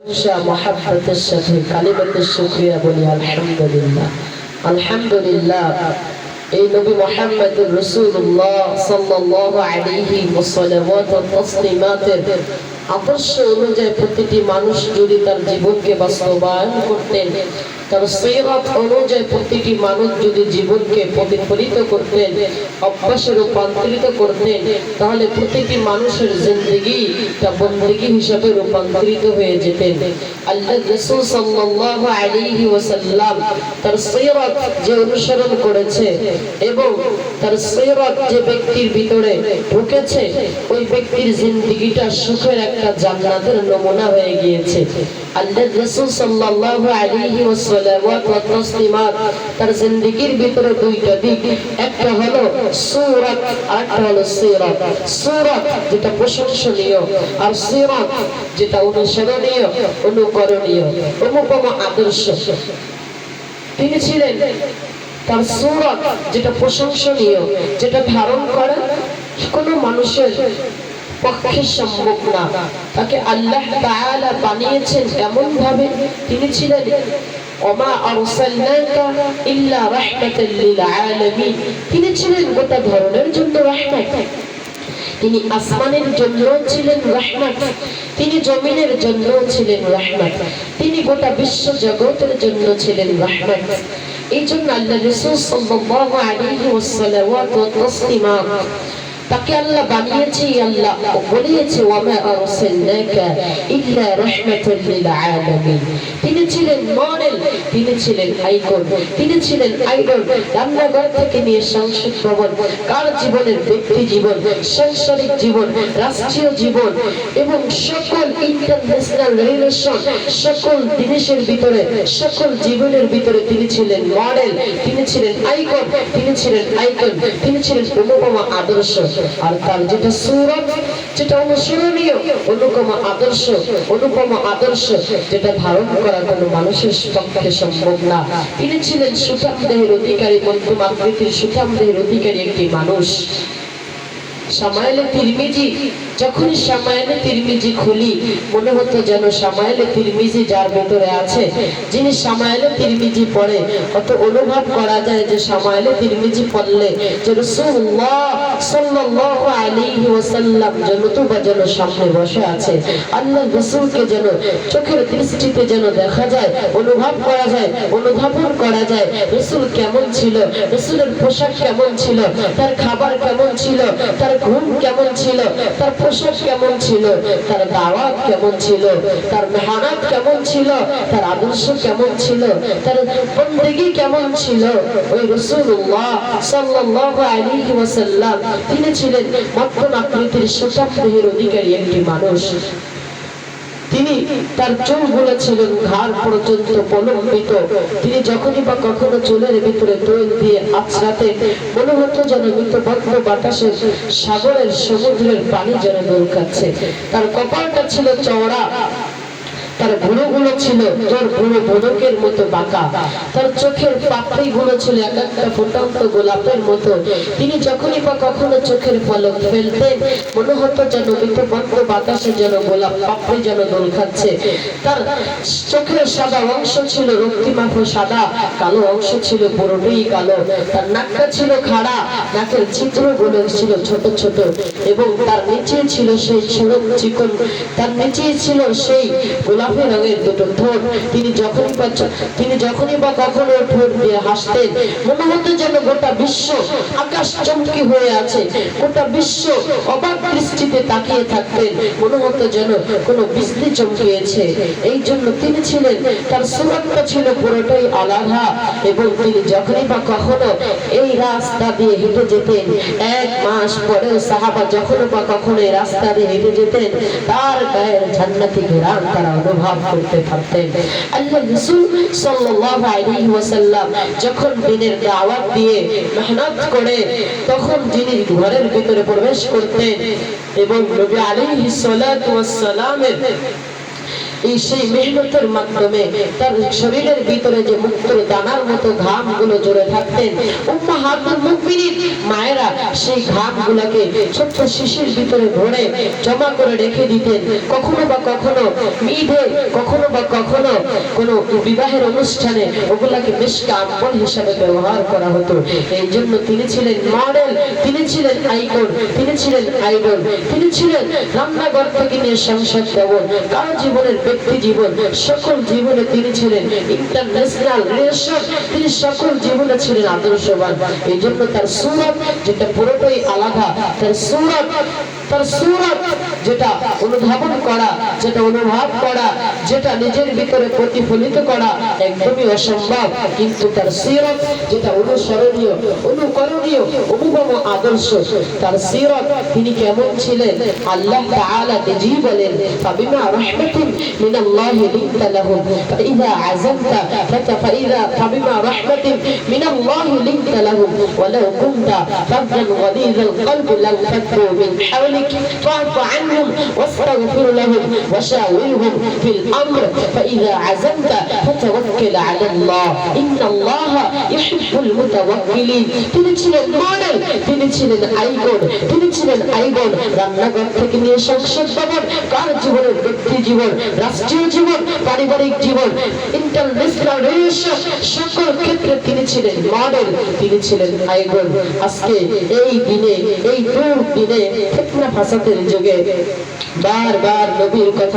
মহাব্বতের সাথে কালিমাতের শুক্রিয়া বলি আলহামদুলিল্লাহ আলহামদুলিল্লাহ এই নবী মোহাম্মদ রসুল্লাহ সাল্লাল্লাহু আলাইহি ওয়াসাল্লাম ওয়া তাসলিমাতের আদর্শ অনুযায়ী প্রতিটি মানুষ যদি তার জীবনকে বাস্তবায়ন করতেন তার সিরাত অনুযায়ী প্রতিটি মানুষ যদি জীবনকে প্রতিফলিত করতেন, অভ্যাসে রূপান্তরিত করতেন, তাহলে প্রতিটি মানুষের জিন্দগি তা বন্দগি হিসাবে রূপান্তরিত হয়ে যেতেন। আল্লাহ রসুল সাল্লাল্লাহু আলাইহি ওয়াসাল্লাম তার সিরাত যে অনুসরণ করেছে এবং তার সিরাত যে ব্যক্তির ভিতরে ঢুকেছে, ওই ব্যক্তির জিন্দগিটা সুখের একটা জান্নাতের নমুনা হয়ে গিয়েছে। রসুল সাল্লাল্লাহু আলাইহি তার জিন্দগির ভিতরে দুইটা দিক। একটা হলো সূরাত আরেকটা হলো সিরাত। সূরাত যেটা প্রশংসনীয়, আর সিরাত যেটা অনুসরণীয়, অনুকরণীয়, অনুপম আদর্শ। তিনি ছিলেন তার সুরত যেটা প্রশংসনীয়, যেটা ধারণ করে কোনো মানুষের পক্ষে সম্ভব না। তাকে আল্লাহ তাআলা বানিয়েছেন এমন ভাবে তিনি ছিলেন, ওমা আরসালনাকা ইল্লা রাহমাতাল লিল আলামিন। তিনি ছিলেন গোটা ধরনের জন্য তিনি আসমানের জন্য ছিলেন রহমত। তিনি জমিনের জন্য ছিলেন রহমত। তিনি গোটা বিশ্ব জগতের জন্য ছিলেন রহমত। এই জন্য আল্লাহ রসুল সাল্লাল্লাহু আলাইহি তাকে আল্লাহ বানিয়েছে আল্লাহ বলিয়েছে তিনি ছিলেন মডেল, তিনি ছিলেন আইকন, তিনি ছিলেন আইডল, রান্নাঘর থেকে নিয়ে সংসদ ভবন, কার জীবনের ব্যক্তি জীবন, সাংসারিক জীবন, রাষ্ট্রীয় জীবন, এবং সকল ইন্টারন্যাশনাল রিলেশন সকল জিনিসের ভিতরে, সকল জীবনের ভিতরে তিনি ছিলেন মডেল, তিনি ছিলেন আইকন, তিনি ছিলেন আইকন, তিনি ছিলেন অনুপমা আদর্শ। আর তার যেটা সুরত, যেটা অনুসরণীয়, অনুপম আদর্শ অনুপম আদর্শ, যেটা ধারণ করা কোনো মানুষের পক্ষে সম্ভব না। তিনি ছিলেন সুঠাম দেহের অধিকারী, মধ্যম আকৃতির সুঠাম দেহের অধিকারী একটি মানুষ। সামাইলে তিরমিজি যখনই সামাইলে তিরমিজি খুলি, মনে হতো যেন সামাইলে তিরমিজি যার ভেতরে আছে। যিনি সামাইলে তিরমিজি পড়ে অত অনুভব করা যায় যে সামাইলে তিরমিজি পড়লে যে ওয়াসাল্লাম যেন যেন সামনে বসে আছে। আল্লাহ রাসূলকে যেন চোখের দৃষ্টিতে যেন দেখা যায়, অনুভব করা যায়, অনুধাবন করা যায়, রাসূল কেমন ছিল, রাসূলের পোশাক কেমন ছিল, তার খাবার কেমন ছিল, তার ঘুম কেমন ছিল, তার পোশাক কেমন ছিল? তার দাওয়াত কেমন ছিল? তার মেহনত কেমন ছিল? তার আদর্শ কেমন ছিল? তার বন্দেগী কেমন ছিল? ওই রসুল্লাহ সাল্লাল্লাহু আলাইহি ওয়াসাল্লাম, তিনি ছিলেন মধ্যম আকৃতির দেহের অধিকারী একটি মানুষ। তিনি তার চুলগুলো ছিলেন ঘাড় পর্যন্ত প্রলম্বিত। তিনি যখনই বা কখনো চুলের ভিতরে দোল দিয়ে আছড়াতে, মনে হতো যেন মৃতবদ্ধ বাতাসে সাগরের সমুদ্রের পানি যেন দোল খাচ্ছে তার কপালটা ছিল চওড়া তার ছিল, তোর মতো বাঁকা। তার চোখের ছিল এক একটা ফুটন্ত গোলাপের মতো। তিনি যখনই বা কখনো চোখের পলক ফেলতেন, মনে হতো যেন মৃতবন্ধ বাতাসে যেন গোলাপ পাপড়ি যেন দোল খাচ্ছে। তার চোখের সাদা অংশ ছিল রক্তিমাফ সাদা, কালো অংশ ছিল পুরোটাই কালো। তার নাকটা ছিল খাড়া, নাকের ছিদ্রগুলো ছিল ছোট ছোট। এবং তার নিচে ছিল সেই সড়ক চিকন, তার নিচে ছিল সেই গোলাপি রঙের দুটো ঠোঁট। তিনি যখনই বা তিনি যখনই বা কখনো ঠোঁট দিয়ে হাসতেন, মনে হতো যেন গোটা বিশ্ব আকাশ চমকি হয়ে আছে। গোটা বিশ্ব অবাক দৃষ্টিতে তাকিয়ে থাকতেন, মনে হতো যেন কোনো বৃষ্টি চমকিয়েছে। এই জন্য তিনি ছিলেন, তার সুরতটা ছিল পুরোটাই আলাদা। এবং তিনি যখনই বা কখনো এই রাস্তা দিয়ে হেঁটে যেতেন, এক মাস পরেও সাহাবা যখন বা কখনো এই রাস্তা দিয়ে হেঁটে যেতেন, তার গায়ের জান্নাতি ঘেরান তারা অনুভব করতে পারতেন আল্লাহ রাসূল সাল্লাল্লাহু আলাইহি ওয়াসাল্লাম যখন দিনের দাওয়াত দিয়ে মেহনত করে, তখন যিনি ঘরের ভিতরে প্রবেশ করতেন এবং নবী আলাইহিস সালাতু ওয়াস সালামের এই সেই মেহনতের মাধ্যমে তার শরীরের ভিতরে যে মুক্তর দানার মতো ঘামগুলো জড়ে থাকতেন মায়েরা সেই ঘাম গুলাকে ছোট্ট শিশির ভিতরে ভরে জমা করে রেখে দিতেন। কখনো বা কখনো ঈদে, কখনো বা কখনো কোনো বিবাহের অনুষ্ঠানে ওগুলাকে বেশ কাম্পল হিসাবে ব্যবহার করা হতো। এই জন্য তিনি ছিলেন মডেল, তিনি ছিলেন আইকন, তিনি ছিলেন আইডল, তিনি ছিলেন রান্নাঘর থেকে নিয়ে সংসার যেমন কারও জীবনের ব্যক্তি জীবন, সকল জীবনে তিনি ছিলেন ইন্টারন্যাশনাল নেশন তিনি সকল জীবনে ছিলেন আদর্শবান। এই জন্য তার সুরত, যেটা পুরোটাই আলাদা, তার সুরত তার সুরত যেটা অনুধাবন করা, যেটা অনুভব করা, যেটা নিজের ভিতরে প্রতিফলিত করা একদমই অসম্ভব। কিন্তু তার সিরত, যেটা অনুসরণীয়, অনুকরণীয় অনুভব আদর্শ, তার সিরত তিনি কেমন ছিলেন? আল্লাহ তাআলা নিজেই বলেন, ফাবিমা রাহমাতিন মিন আল্লাহ লিনতা লাহুম মিন হাওলিক ফা'ফু আনহুম واستغفر لهم وشاورهم في الأمر فإذا عزمت فتوكل على الله إن الله يحب المتوكلين তিনি ছিলেন মডেল তিনি ছিলেন আইকন তিনি ছিলেন আইকন রান্নাঘর থেকে নিয়ে সংসদ ভবন কার জীবনের ব্যক্তি জীবন রাষ্ট্রীয় জীবন পারিবারিক জীবন আজকে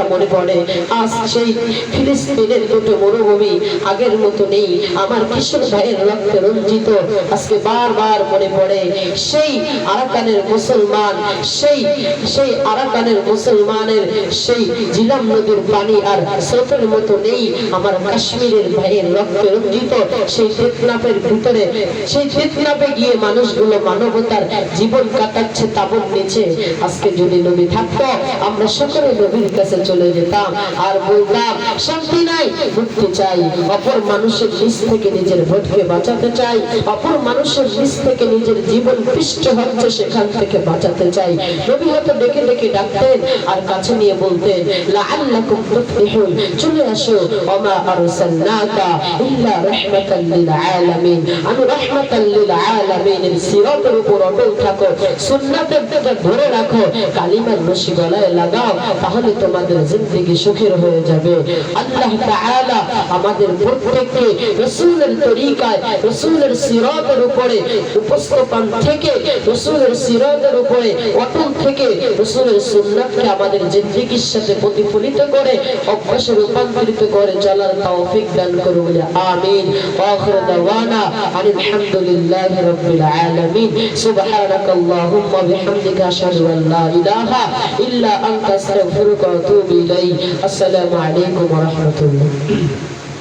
মনে পড়ে। সেই মরুভূমি আগের মতো নেই। আমার কিশোর ভাইয়ের রক্তে রঞ্জিত আজকে বারবার মনে পড়ে। সেই আরাকানের মুসলমান, সেই সেই আরাকানের মুসলমানের সেই জিলাম নদীর পানি আর স্রোতের মতো নেই। আমার কাশ্মীরের আমরা সকলে নবীর কাছে চলে যেতাম আর বলতাম, শান্তি নাই, মুক্তি চাই। অপর মানুষের থেকে নিজের ভোটকে বাঁচাতে চাই। অপর মানুষের নিচ থেকে নিজের জীবন পিষ্ট হচ্ছে সেখান থেকে বাঁচাতে চাই। নবী হয়তো ডেকে ডেকে ডাকতেন আর কাছে নিয়ে বলতেন চলে আসো, ওমা আরসালনাকা তাহলে তোমাদের সুখের হয়ে যাবে। আল্লাহ আমাদের প্রত্যেককে রাসূলের তরিকায় উপরে উপস্থাপন থেকে, রাসূলের সিরাতের উপরে অটল থেকে রাসূলের সুন্নাতকে আমাদের জিন্দগির সাথে প্রতিফলিত করে, অভ্যাসে রূপান্তরিত করে চলার তৌফিক দান করুন বলে আমিন আখির দাওয়ানা আলহামদুলিল্লাহি রাব্বিল আলামিন সুবহানাকাল্লাহুম্মা বিহামদিকা আশহাদু আন লা ইলাহা ইল্লা আনতা আস্তাগফিরুকা ওয়া আতুবু ইলাইক আসসালামু আলাইকুম ওয়া রাহমাতুল্লাহ